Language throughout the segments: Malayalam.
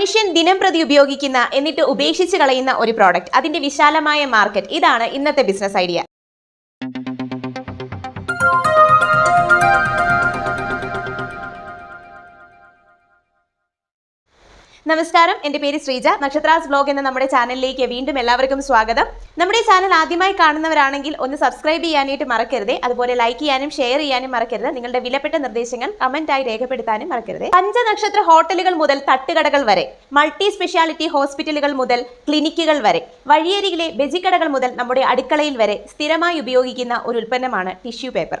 മനുഷ്യൻ ദിനം പ്രതി ഉപയോഗിക്കുന്ന എന്നിട്ട് ഉപേക്ഷിച്ച് കളയുന്ന ഒരു പ്രോഡക്റ്റ് അതിന്റെ വിശാലമായ മാർക്കറ്റ് ഇതാണ് ഇന്നത്തെ ബിസിനസ് ഐഡിയ നമസ്കാരം. എന്റെ പേര് ശ്രീജ. നക്ഷത്രാസ് ബ്ലോഗ് എന്ന നമ്മുടെ ചാനലിലേക്ക് വീണ്ടും എല്ലാവർക്കും സ്വാഗതം. നമ്മുടെ ചാനൽ ആദ്യമായി കാണുന്നവരാണെങ്കിൽ ഒന്ന് സബ്സ്ക്രൈബ് ചെയ്യാനായിട്ട് മറക്കരുത്. അതുപോലെ ലൈക്ക് ചെയ്യാനും ഷെയർ ചെയ്യാനും മറക്കരുത്. നിങ്ങളുടെ വിലപ്പെട്ട നിർദ്ദേശങ്ങൾ കമന്റ് ആയി രേഖപ്പെടുത്താനും മറക്കരുത്. പഞ്ചനക്ഷത്ര ഹോട്ടലുകൾ മുതൽ തട്ടുകടകൾ വരെ മൾട്ടി സ്പെഷ്യാലിറ്റി ഹോസ്പിറ്റലുകൾ മുതൽ ക്ലിനിക്കുകൾ വരെ വഴിയരികിലെ ബെജിക്കടകൾ മുതൽ നമ്മുടെ അടുക്കളയിൽ വരെ സ്ഥിരമായി ഉപയോഗിക്കുന്ന ഒരു ഉൽപ്പന്നമാണ് ടിഷ്യൂ പേപ്പർ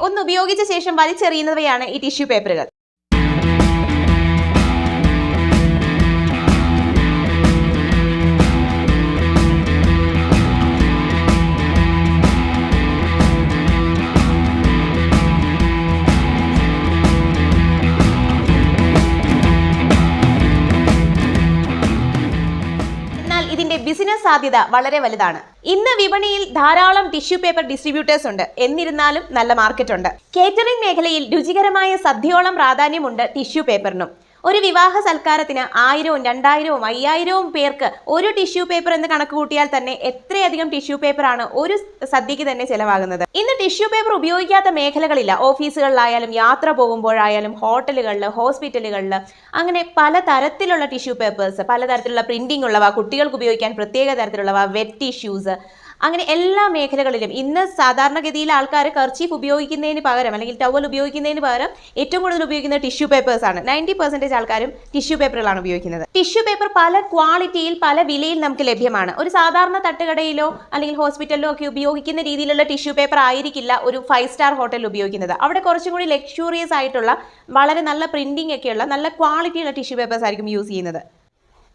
ഒന്ന് ഉപയോഗിച്ച ശേഷം വലിച്ചെറിയുന്നവയാണ് ഈ ടിഷ്യൂ പേപ്പറുകൾ. ബിസിനസ് സാധ്യത വളരെ വലുതാണ്. ഇന്ന് വിപണിയിൽ ധാരാളം ടിഷ്യൂ പേപ്പർ ഡിസ്ട്രിബ്യൂട്ടേഴ്സ് ഉണ്ട്. എന്നിരുന്നാലും നല്ല മാർക്കറ്റ് ഉണ്ട് കേറ്ററിംഗ് മേഖലയിൽ രുചികരമായ സദ്യയോളം പ്രാധാന്യമുണ്ട് ടിഷ്യൂ പേപ്പറിനും. ഒരു വിവാഹ സൽക്കാരത്തിന് ആയിരവും രണ്ടായിരവും അയ്യായിരവും പേർക്ക് ഒരു ടിഷ്യൂ പേപ്പർ എന്ന് കണക്ക് കൂട്ടിയാൽ തന്നെ എത്രയധികം ടിഷ്യൂ പേപ്പറാണ് ഒരു സദ്യക്ക് തന്നെ ചെലവാകുന്നത്. ഇന്ന് ടിഷ്യൂ പേപ്പർ ഉപയോഗിക്കാത്ത മേഖലകളില്ല. ഓഫീസുകളിലായാലും യാത്ര പോകുമ്പോഴായാലും ഹോട്ടലുകളിൽ ഹോസ്പിറ്റലുകളിൽ അങ്ങനെ പല തരത്തിലുള്ള ടിഷ്യൂ പേപ്പേഴ്സ് പലതരത്തിലുള്ള പ്രിന്റിംഗ് ഉള്ളവ കുട്ടികൾക്ക് ഉപയോഗിക്കാൻ പ്രത്യേക തരത്തിലുള്ളവ വെറ്റ് ടിഷ്യൂസ് അങ്ങനെ എല്ലാ മേഖലകളിലും ഇന്ന് സാധാരണഗതിയിൽ ആൾക്കാർ കർച്ചീഫ് ഉപയോഗിക്കുന്നതിന് പകരം അല്ലെങ്കിൽ ടവൽ ഉപയോഗിക്കുന്നതിന് പകരം ഏറ്റവും കൂടുതൽ ഉപയോഗിക്കുന്നത് ടിഷ്യൂ പേപ്പേഴ്സ് ആണ്. നയന്റി പെർസെന്റേജ് ആൾക്കാരും ടിഷ്യൂ പേപ്പറുകളാണ് ഉപയോഗിക്കുന്നത്. ടിഷ്യൂ പേപ്പർ പല ക്വാളിറ്റിയിൽ പല വിലയിൽ നമുക്ക് ലഭ്യമാണ്. ഒരു സാധാരണ തട്ടുകടയിലോ അല്ലെങ്കിൽ ഹോസ്പിറ്റലിലോ ഒക്കെ ഉപയോഗിക്കുന്ന രീതിയിലുള്ള ടിഷ്യൂ പേപ്പർ ആയിരിക്കില്ല ഒരു ഫൈവ് സ്റ്റാർ ഹോട്ടൽ ഉപയോഗിക്കുന്നത്. അവിടെ കുറച്ചും കൂടി ലക്ഷൂറിയസ് ആയിട്ടുള്ള വളരെ നല്ല പ്രിന്റിംഗ് ഒക്കെയുള്ള നല്ല ക്വാളിറ്റിയുള്ള ടിഷ്യൂ പേപ്പേഴ്സ് ആയിരിക്കും യൂസ് ചെയ്യുന്നത്.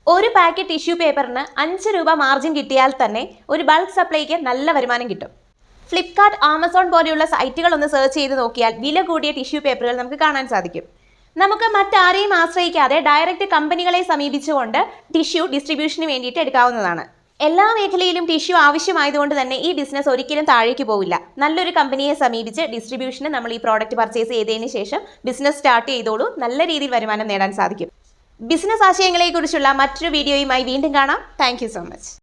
ഒരു പാക്കറ്റ് ടിഷ്യൂ പേപ്പറിന് അഞ്ച് രൂപ മാർജിൻ കിട്ടിയാൽ തന്നെ ഒരു ബൾക്ക് സപ്ലൈക്ക് നല്ല വരുമാനം കിട്ടും. ഫ്ലിപ്കാർട്ട് ആമസോൺ പോലെയുള്ള സൈറ്റുകൾ ഒന്ന് സെർച്ച് ചെയ്ത് നോക്കിയാൽ വില കൂടിയ ടിഷ്യൂ പേപ്പറുകൾ നമുക്ക് കാണാൻ സാധിക്കും. നമുക്ക് മറ്റാരെയും ആശ്രയിക്കാതെ ഡയറക്റ്റ് കമ്പനികളെ സമീപിച്ചുകൊണ്ട് ടിഷ്യൂ ഡിസ്ട്രിബ്യൂഷന് വേണ്ടിയിട്ട് എടുക്കാവുന്നതാണ്. എല്ലാ മേഖലയിലും ടിഷ്യൂ ആവശ്യമായതുകൊണ്ട് തന്നെ ഈ ബിസിനസ് ഒരിക്കലും താഴേക്ക് പോവില്ല. നല്ലൊരു കമ്പനിയെ സമീപിച്ച് ഡിസ്ട്രിബ്യൂഷന് നമ്മൾ ഈ പ്രോഡക്റ്റ് പർച്ചേസ് ചെയ്തതിന് ശേഷം ബിസിനസ് സ്റ്റാർട്ട് ചെയ്തോളൂ. നല്ല രീതിയിൽ വരുമാനം നേടാൻ സാധിക്കും. ബിസിനസ് ആശയങ്ങളെക്കുറിച്ചുള്ള മറ്റൊരു വീഡിയോയുമായി വീണ്ടും കാണാം. Thank so much